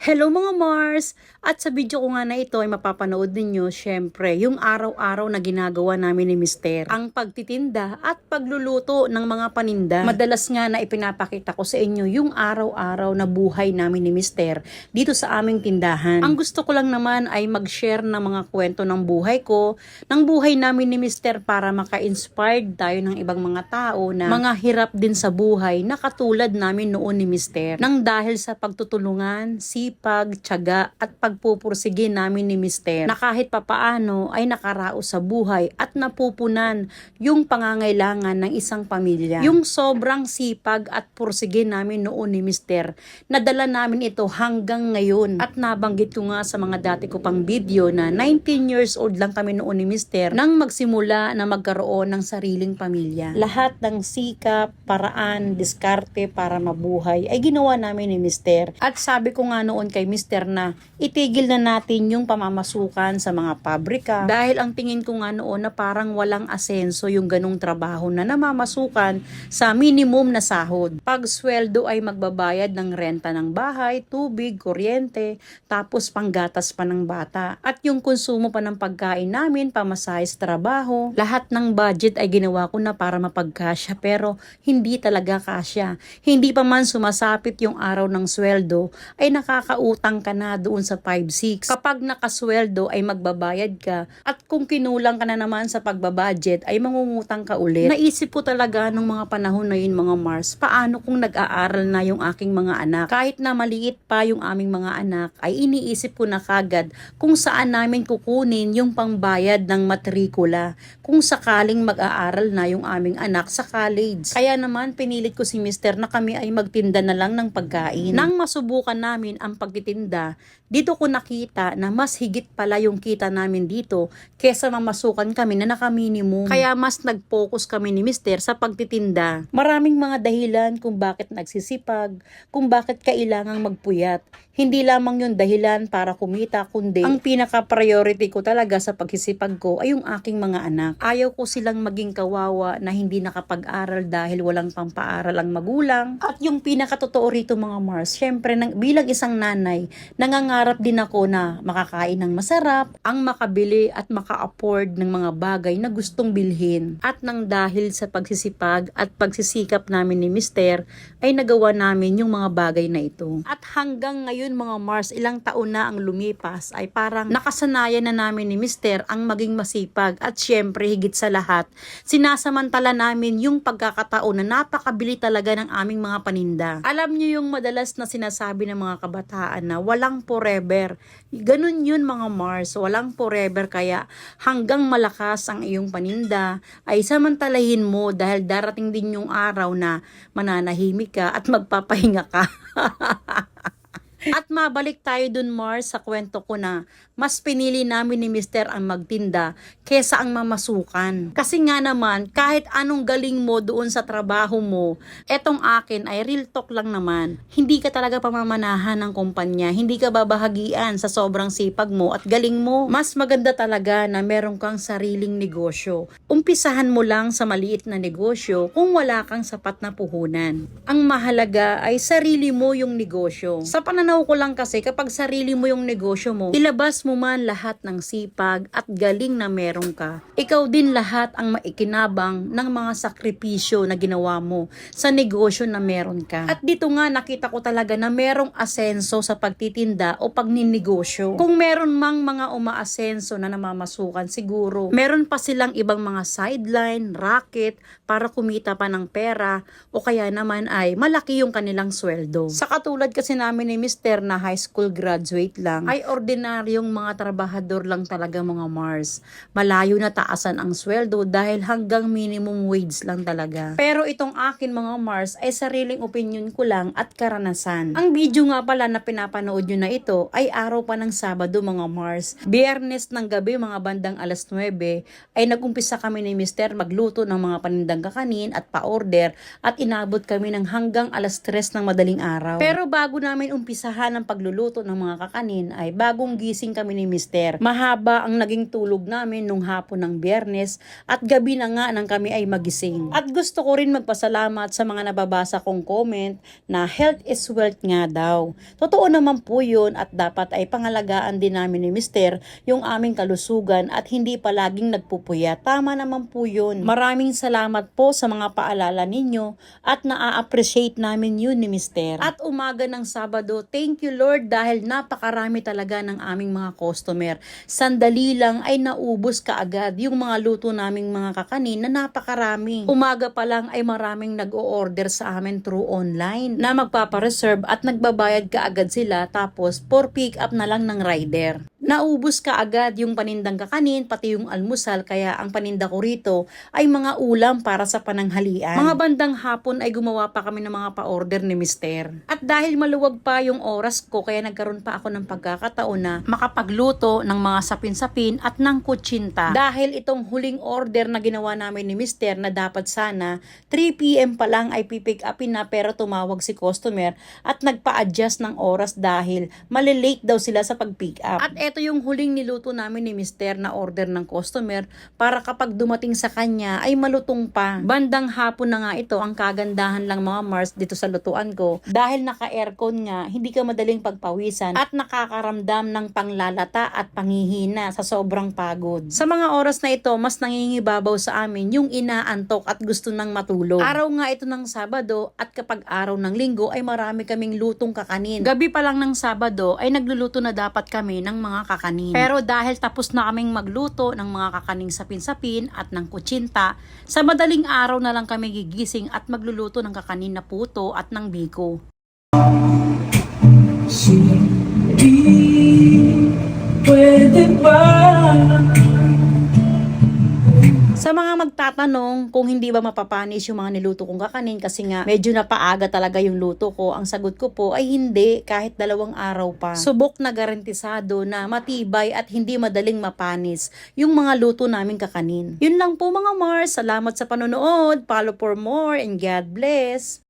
Hello mga Mars! At sa video ko nga na ito ay mapapanood ninyo syempre yung araw-araw na ginagawa namin ni Mister. Ang pagtitinda at pagluluto ng mga paninda. Madalas nga na ipinapakita ko sa inyo yung araw-araw na buhay namin ni Mister dito sa aming tindahan. Ang gusto ko lang naman ay mag-share ng mga kwento ng buhay ko, ng buhay namin ni Mister para maka-inspired tayo ng ibang mga tao na mga hirap din sa buhay na katulad namin noon ni Mister. Nang dahil sa pagtutulungan, sipag, tiyaga at pagpupursige namin ni Mister na kahit papaano ay nakaraos sa buhay at napupunan yung pangangailangan ng isang pamilya. Yung sobrang sipag at pursige namin noon ni Mister, nadala namin ito hanggang ngayon at nabanggit ko nga sa mga dati ko pang video na 19 years old lang kami noon ni Mister nang magsimula na magkaroon ng sariling pamilya. Lahat ng sikap, paraan, diskarte para mabuhay ay ginawa namin ni Mister. At sabi ko nga noon kay Mister na itigil na natin yung pamamasukan sa mga pabrika dahil ang tingin ko nga noon na parang walang asenso yung ganong trabaho na namamasukan sa minimum na sahod. Pag sweldo ay magbabayad ng renta ng bahay, tubig, kuryente, tapos panggatas pa ng bata. At yung konsumo pa ng pagkain namin, pamasahe sa trabaho, lahat ng budget ay ginawa ko na para mapagkasya pero hindi talaga kasya. Hindi pa man sumasapit yung araw ng sweldo ay nakakautang ka na doon sa 5-6. Kapag nakasweldo ay magbabayad ka at kung kinulang ka na naman sa pagbabudget ay mangungutang ka ulit. Naisip ko talaga nung mga panahon na yun mga Mars, paano kung nag-aaral na yung aking mga anak? Kahit na maliit pa yung aming mga anak ay iniisip ko na kagad kung saan namin kukunin yung pangbayad ng matrikula kung sakaling mag-aaral na yung aming anak sa college. Kaya naman pinilit ko si Mister na kami ay magtinda na lang ng pagkain. Nang masubukan namin ang pagtitinda, dito ko nakita na mas higit pala yung kita namin dito kesa mamasukan kami na naka-minimum. Kaya mas nag-focus kami ni Mister sa pagtitinda. Maraming mga dahilan kung bakit nagsisipag, kung bakit kailangang magpuyat. Hindi lamang yung dahilan para kumita, kundi ang pinaka-priority ko talaga sa pagsisipag ko ay yung aking mga anak. Ayaw ko silang maging kawawa na hindi nakapag-aral dahil walang pampaaral ang magulang. At yung pinakatotoo rito mga Mars, syempre nang, bilang isang nanay, nangangarap din ako na makakain ng masarap, ang makabili at maka-afford ng mga bagay na gustong bilhin. At nang dahil sa pagsisipag at pagsisikap namin ni Mister, ay nagawa namin yung mga bagay na ito. At hanggang ngayon mga Mars, ilang taon na ang lumipas, ay parang nakasanayan na namin ni Mister ang maging masipag at syempre higit sa lahat, sinasamantala namin yung pagkakataon na napakabili talaga ng aming mga paninda. Alam niyo yung madalas na sinasabi ng mga kabataan na walang forever. Ganun yun mga Mars, walang forever kaya hanggang malakas ang iyong paninda ay samantalahin mo dahil darating din yung araw na mananahimik ka at magpapahinga ka. At mabalik tayo dun Mars sa kwento ko na mas pinili namin ni Mister ang magtinda kesa ang mamasukan. Kasi nga naman kahit anong galing mo doon sa trabaho mo, etong akin ay real talk lang naman. Hindi ka talaga pamamanahan ng kumpanya, hindi ka babahagian sa sobrang sipag mo at galing mo. Mas maganda talaga na meron kang sariling negosyo. Umpisahan mo lang sa maliit na negosyo kung wala kang sapat na puhunan. Ang mahalaga ay sarili mo yung negosyo. Sa pananaw ko lang kasi kapag sarili mo yung negosyo mo, ilabas mo man lahat ng sipag at galing na meron ka. Ikaw din lahat ang maikinabang ng mga sakripisyo na ginawa mo sa negosyo na meron ka. At dito nga nakita ko talaga na merong asenso sa pagtitinda o pagninegosyo. Kung meron mang mga umaasenso na namamasukan siguro, meron pa silang ibang mga sideline, racket para kumita pa ng pera o kaya naman ay malaki yung kanilang sweldo. Sa katulad kasi namin ni Mr. na high school graduate lang, ay ordinaryong mga trabahador lang talaga mga Mars. Malayo na taasan ang sweldo dahil hanggang minimum wage lang talaga. Pero itong akin mga Mars ay sariling opinion ko lang at karanasan. Ang video nga pala na pinapanood nyo na ito ay araw pa ng Sabado mga Mars. Biyernes ng gabi mga bandang alas 9 ay nagumpisa kami ni Mr. magluto ng mga panindang kakanin at pa-order at inabot kami ng hanggang alas 3 ng madaling araw. Pero bago namin umpisahan ng ng pagluluto ng mga kakanin ay bagong gising ni Mister. Mahaba ang naging tulog namin nung hapon ng biyernes at gabi na nga nang kami ay magising. At gusto ko rin magpasalamat sa mga nababasa kong comment na health is wealth nga daw. Totoo naman po yun at dapat ay pangalagaan din namin ni Mister yung aming kalusugan at hindi palaging nagpupuya. Tama naman po yun. Maraming salamat po sa mga paalala ninyo at naa-appreciate namin yun ni Mister. At umaga ng Sabado, thank you Lord dahil napakarami talaga ng aming mga customer. Sandali lang ay naubos kaagad yung mga luto naming mga kakanin na napakarami. Umaga pa lang ay maraming nag-o-order sa amin through online na magpapareserve at nagbabayad kaagad sila tapos for pick up na lang ng rider. Naubos kaagad yung panindang kakanin pati yung almusal kaya ang paninda ko rito ay mga ulam para sa pananghalian. Mga bandang hapon ay gumawa pa kami ng mga pa-order ni Mister. At dahil maluwag pa yung oras ko kaya nagkaroon pa ako ng pagkakataon na makapagluto ng mga sapin-sapin at ng kutsinta. Dahil itong huling order na ginawa namin ni Mister na dapat sana 3pm pa lang ay pipick upin na pero tumawag si customer at nagpa-adjust ng oras dahil malilate daw sila sa pag-pick up. At eto yung huling niluto namin ni Mister na order ng customer para kapag dumating sa kanya ay malutong pa. Bandang hapon na nga ito ang kagandahan lang mga Mars dito sa lutuan ko dahil naka-aircon nga hindi ka madaling pagpawisan at nakakaramdam ng panglalata at panghihina sa sobrang pagod. Sa mga oras na ito mas nangingibabaw sa amin yung inaantok at gusto nang matulog. Araw nga ito ng Sabado at kapag araw ng Linggo ay marami kaming lutong kakanin. Gabi pa lang ng Sabado ay nagluluto na dapat kami ng mga kakanin. Pero dahil tapos na kaming magluto ng mga kakaning sapin-sapin at ng kutsinta, sa madaling araw na lang kami gigising at magluluto ng kakanin na puto at ng biko. Mga magtatanong kung hindi ba mapapanis yung mga niluto kong kakanin kasi nga medyo napaaga talaga yung luto ko, ang sagot ko po ay hindi kahit dalawang araw pa. Subok na garantisado na matibay at hindi madaling mapanis yung mga luto naming kakanin. Yun lang po mga Mars, salamat sa panonood, follow for more and God bless!